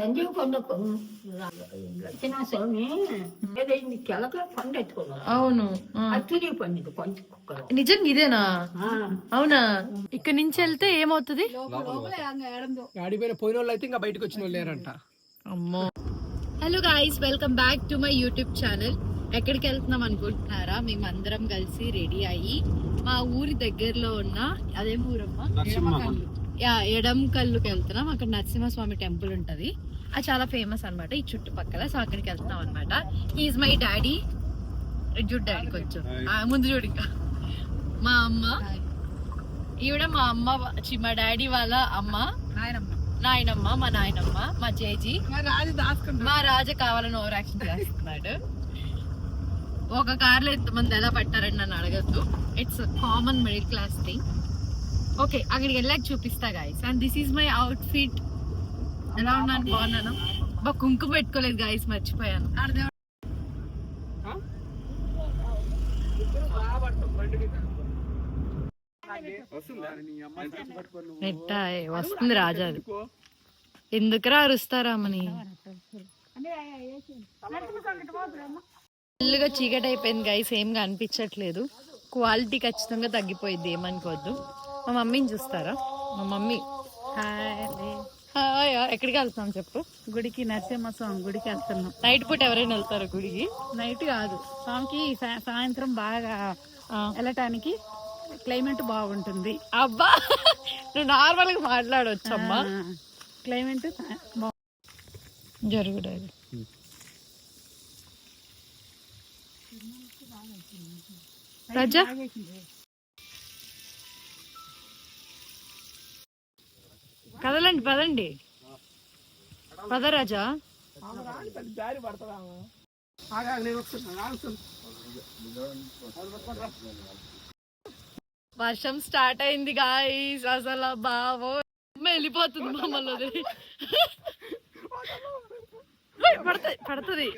సంజీవ్ కొండ లక్షణ స్వామి ఏదైంది కెలక పండు ఎత్తుకున్నారు అవును కొంచెం కుక్కలు నిజంగా ఇదేనా అవునా ఇక్కడ నుంచి వెళ్తే ఏమవుతుంది ఆడిపోయిన పోయిన వాళ్ళు అయితే ఇంకా బయటకు వచ్చిన వాళ్ళు లేరంట అమ్మో hello guys welcome back to my YouTube channel ఎక్కడికి వెళ్తున్నాం అనుకుంటున్నారా మేము అందరం కలిసి రెడీ అయ్యి మా ఊరి దగ్గరలో ఉన్న అదేం ఊరమ్మా యా ఎడంకల్లుకి వెళ్తున్నాం అక్కడ నరసింహస్వామి టెంపుల్ ఉంటది. అది చాలా ఫేమస్ అన్నమాట ఈ చుట్టుపక్కల. సో అక్కడికి వెళ్తున్నాం అనమాట ఈజ్ మై డాడీ చూడు డాడీ కొంచెం. ఆ, ముందు చూడు ఇంకా. మా అమ్మ. ఈవిడ మా అమ్మ మా డాడీ వాళ్ళ అమ్మ. నాయనమ్మ. మా నాయనమ్మ మా జేజీ. మా రాజ కావాలని ఓవర్ యాక్షన్ చేస్తున్నాడు. ఒక కార్లో ఎంతమంది ఎలా పట్టారని నన్ను అడగద్దు. It's common middle class thing okay అక్కడికి వెళ్ళాక చూపిస్తా guys and this is my outfit ఎలా ఉన్నాను బాగున్నాను? బా కుంకుమ పెట్టుకోలేదు గాయస్ మర్చిపోయాను. వస్తుంది రాజా ఎందుకురా అరుస్తారా మని ఫుల్గా చీకటి అయిపోయింది గైస్ ఏం కనిపించట్లేదు. క్వాలిటీ ఖచ్చితంగా తగ్గిపోయింది ఏమనుకోవద్దు. మా మమ్మీని చూస్తారా? మా మమ్మీ. హాయ్ ఎక్కడికి వెళ్తాం చెప్పు? గుడికి నరసింహస్వామి గుడికి వెళ్తున్నాం. నైట్ పూట ఎవరైనా వెళ్తారా గుడికి? నైట్ కాదు. స్వామికి సాయంత్రం బాగా వెళ్ళటానికి క్లైమేట్ బాగుంటుంది. అబ్బా! నువ్వు నార్మల్గా మాట్లాడొచ్చమ్మా ఆ, క్లైమేట్ జరుగుతుంది రాజా? కదలండి పదండి. పదరాజా దారి పడతాము వర్షం స్టార్ట్ అయింది గాయస్ అసలు బావో. వెళ్ళిపోతుంది మమ్మల్ని పడుతుంది పడుతుంది.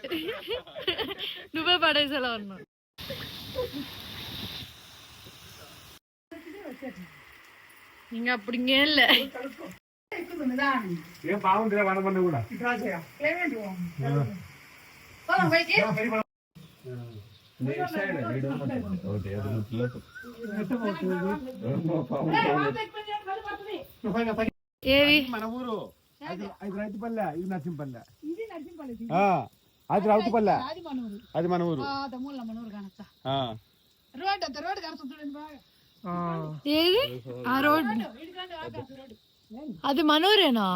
నువ్వే పడేసేలా ఉన్నావు. ఇంకా అప్పుడు ఇంకేం లే. ఏం బాగుంది వనమన్న కూడా. ఏవి? మన ఊరు. అది అది రైతుపల్లె ఇది నర్సింపల్లె. ఆ, అది రౌతుపల్లె అది మన ఊరు. ఆ. ఏది? ఆ రోడ్ అది మనూరేనా?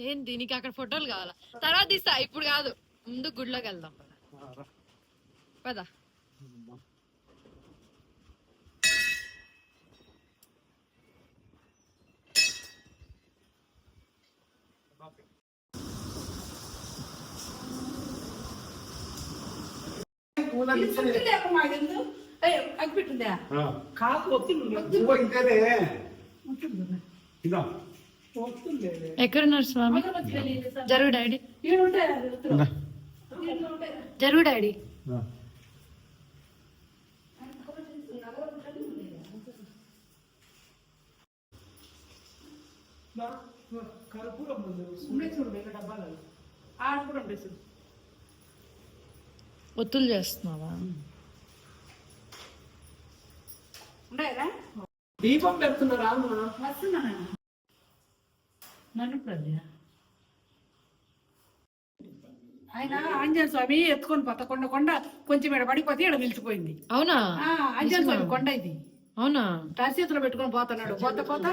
ఏంటి నీకు అక్కడ ఫోటోలు కావాలా? తర్వాత తీస్తా ఇప్పుడు కాదు. ముందు గుడిలోకి వెళ్దాం. పద. ఆ. కాకు వస్తుంది ఇదో. ఎక్కడున్నారు స్వామి? జరుగు డాడీ జరుగు డాడీ. కర్పూరం ఒత్తులు చేస్తున్నావా? దీపం పెడుతున్నారా ఆయన ఆంజనేయ స్వామి ఎత్తుకొని పోతా కొండ కొండ కొంచెం ఇక్కడ పడిపోతే ఇక్కడ నిలిచిపోయింది. అవునా? ఆ, ఆంజనేయ స్వామి కొండ ఇది. అవునా? చేతిలో పెట్టుకొని పోతున్నాడు. పోత పోత.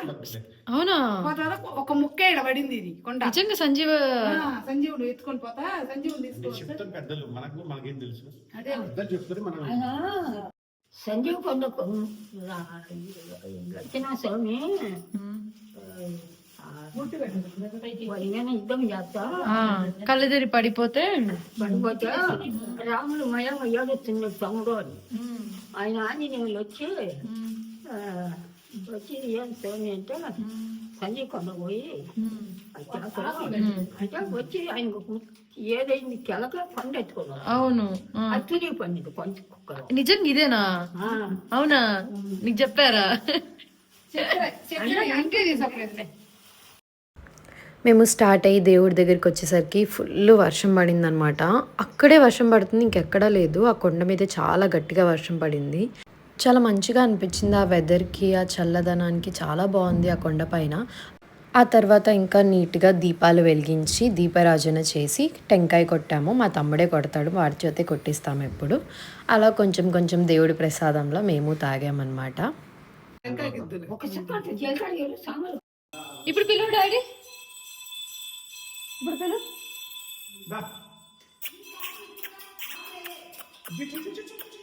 అవునా? పోత ఒక ముక్కే ఇక్కడ పడింది ఇది కొండ. నిజంగా సంజీవ సంజీవుడు ఎత్తుకొని పోతా సంజీవుడు పెద్దలు మనకు మనకేం తెలుసు? అదే. చెప్తారు మనం సంజీవ్ కొండ లక్షణ స్వామి యుద్ధం చేస్తా కళ్ళెదిరి పడిపోతే పడిపోతే రాముడు మయం ఏడుస్తుంది తమ్ముడు అని ఆయన ఆంజనేయులు వచ్చి వచ్చి ఏం స్వామి అంటే సంజీవ్ కొండ పోయి అంటే వచ్చి ఆయనకు ఏదైంది కెలక పండు ఎత్తుకున్నారు అవును తిరిగి పండింది కొంచెం కుక్కలు నిజంగా ఇదేనా అవునా నీకు చెప్పారా మేము స్టార్ట్ అయ్యి దేవుడి దగ్గరికి వచ్చేసరికి ఫుల్ వర్షం పడిందనమాట అక్కడే వర్షం పడుతుంది ఇంకెక్కడా లేదు. ఆ కొండ మీద చాలా గట్టిగా వర్షం పడింది. చాలా మంచిగా అనిపించింది ఆ వెదర్కి ఆ చల్లదనానికి చాలా బాగుంది ఆ కొండ పైన ఆ తర్వాత ఇంకా నీట్గా దీపాలు వెలిగించి దీపారాజన చేసి టెంకాయ కొట్టాము మా తమ్ముడే కొడతాడు వాడి చేతే కొట్టిస్తాము ఎప్పుడు అలా కొంచెం కొంచెం దేవుడి ప్రసాదంలో మేము తాగామన్నమాట ఇప్పుడు పిలువు డాడీ అదే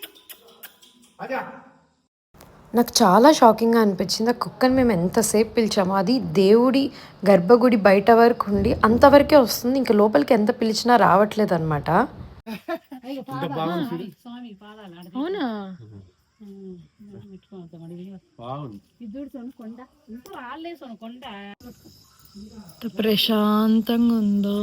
నాకు చాలా షాకింగ్గా అనిపించింది. ఆ కుక్కని మేము ఎంతసేపు పిలిచామో అది దేవుడి గర్భగుడి బయట వరకు ఉండి అంతవరకే వస్తుంది. ఇంకా లోపలికి ఎంత పిలిచినా రావట్లేదు అనమాట అవునా? ప్రశాంతంగా ఉందో.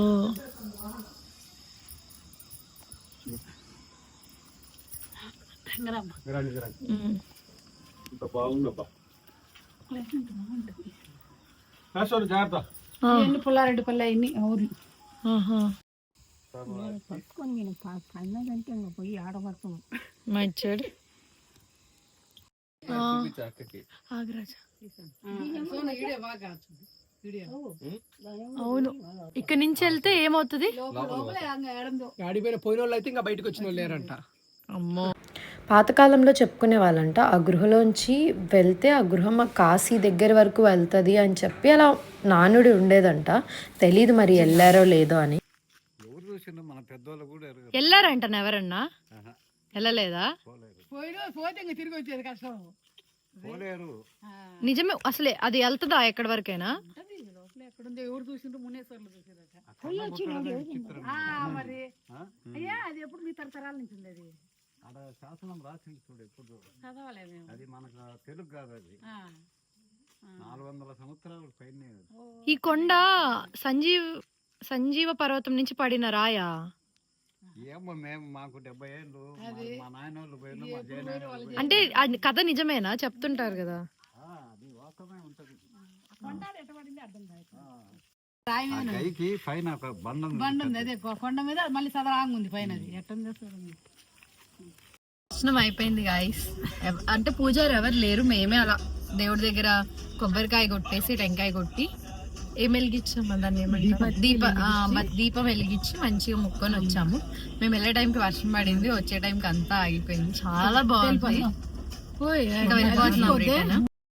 జాగ్రత్త. ఎండు పుల్లారెడ్డి పల్లె అన్ని ఊరు ఆహా. పట్టుకొని నేను పండగంటే ఇంకా పోయి మంచాడు. అవును. ఇక్కడ నుంచి వెళ్తే ఏమవుతుంది? పోయిన వాళ్ళు అయితే ఇంకా బయటకు వచ్చిన వాళ్ళు లేరంట. అమ్మో. పాతకాలంలో చెప్పుకునే వాళ్ళంట ఆ గృహలోంచి వెళ్తే ఆ గృహం ఆ కాశీ దగ్గర వరకు వెళ్తుంది అని చెప్పి అలా నానుడి ఉండేదంట. తెలీదు మరి వెళ్ళారో లేదో అని. ఎవరు చూసినా మన పెద్దవాళ్ళు కూడా ఎరగరు. వెళ్ళారంట ఎవరన్నా? వెళ్ళలేదా? పోయిన పోతే ఇంకా తిరిగి వచ్చేది కష్టం. పోలేరు. నిజమే అసలే అది వెళ్తుందా ఎక్కడి వరకైనా? ఎవరు చూసిండ్రు? మునేశ్వర్లు చూసారట మరి? అయ్యా అది ఎప్పుడు మీ తరతరాల నుంచి ఉంది అది ఆడ శాసనం రాసింది చూడు ఎప్పుడు. అది మనకు తెలుగు కాదు అది. ఆ. నాలుగు వందల సంవత్సరాల పైన ఈ కొండ సంజీవ్ సంజీవ పర్వతం నుంచి పడిన రాయా. ఏమో మేము మాకు డెబ్బై ఏళ్ళు మా- నాయన వాళ్ళు పోయిన మా జయనాయన వాళ్ళు పోయిన. అంటే కథ నిజమేనా? చెప్తుంటారు కదా. ఆ, అది వాస్తవమే ఉంటది. పైన ఒక బండ ఉంది. బండ ఉంది. అదే కొండ మీద మళ్ళీ సదరాంగా ఉంది పైన అది ఎట్టుంది చూడండి దర్శనం అయిపోయింది గాయస్ అంటే పూజారి ఎవరు లేరు మేమే అలా దేవుడి దగ్గర కొబ్బరికాయ కొట్టేసి టెంకాయ కొట్టి ఏం వెలిగించాం దాన్ని ఏమంటారు? దీప దీపం వెలిగించి మంచిగా ముక్కొని వచ్చాము. మేము వెళ్ళే టైంకి వర్షం పడింది వచ్చే టైంకి అంతా ఆగిపోయింది. చాలా బాగుంది. ఇంకా వెళ్ళిపోతున్నాం return.